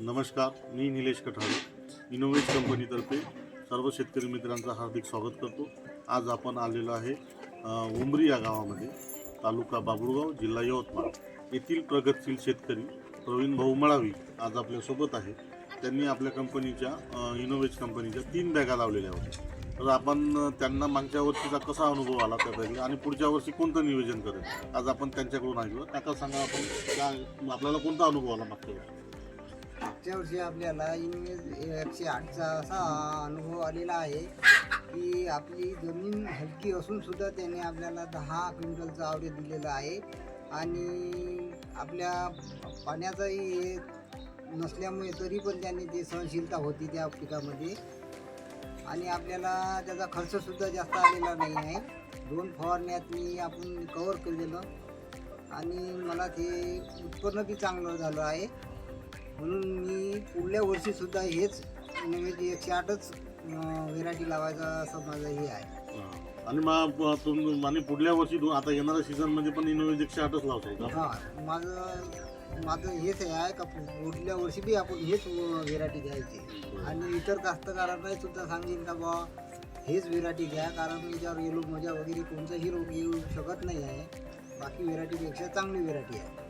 नमस्कार मी निलेश कठारे इनोवेज कंपनीतर्फे सर्व शेतकरी मित्रांचं हार्दिक स्वागत करतो. आज आपण आलेलो आहे उमरी या गावामध्ये तालुका बाबुळगाव जिल्हा यवतमाळ. येथील प्रगतशील शेतकरी प्रवीण भाऊ मळावी आज आपल्यासोबत आहे. त्यांनी आपल्या कंपनीच्या इनोवेज कंपनीच्या तीन बॅगा लावलेल्या होत्या. तर आपण त्यांना मागच्या वर्षीचा कसा अनुभव आला त्या आणि पुढच्या वर्षी कोणतं नियोजन करेल? आज आपण त्यांच्याकडून ऐकलं काका सांगा आपण काय आपल्याला कोणता अनुभव आला मागच्या वर्षी? मागच्या वर्षी आपल्याला इनवेज एकशे आठचा असा अनुभव आलेला आहे की आपली जमीन हलकी असून सुद्धा त्याने आपल्याला दहा क्विंटलचं आवडे दिलेलं आहे. आणि आपल्या पाण्याचाही हे नसल्यामुळे तरी पण त्याने ते सहनशीलता होती त्या पिकामध्ये. आणि आपल्याला त्याचा खर्चसुद्धा जास्त आलेला नाही आहे. दोन फवारण्यात मी आपण कवर केलेलं. आणि मला ते उत्पन्न बी चांगलं झालं आहे. म्हणून मी पुढल्या वर्षी सुद्धा हेच नव्हे एकशे आठच व्हेरायटी लावायचा असं माझं हे आहे. आणि मग तुम आणि पुढल्या वर्षी आता येणाऱ्या सीझनमध्ये पण इनोवेज एकशे आठच लावताय का? हां. माझं माझं हेच हे आहे का पुढल्या वर्षी बी आपण हेच व्हेरायटी घ्यायची. आणि इतर कास्तकारांना सुद्धा सांगेन का बा हेच व्हेरायटी घ्या कारण याच्यावर येलो मजा वगैरे कोणताही रोग येऊ शकत नाही आहे. बाकी व्हेरायटीपेक्षा चांगली व्हेरायटी आहे.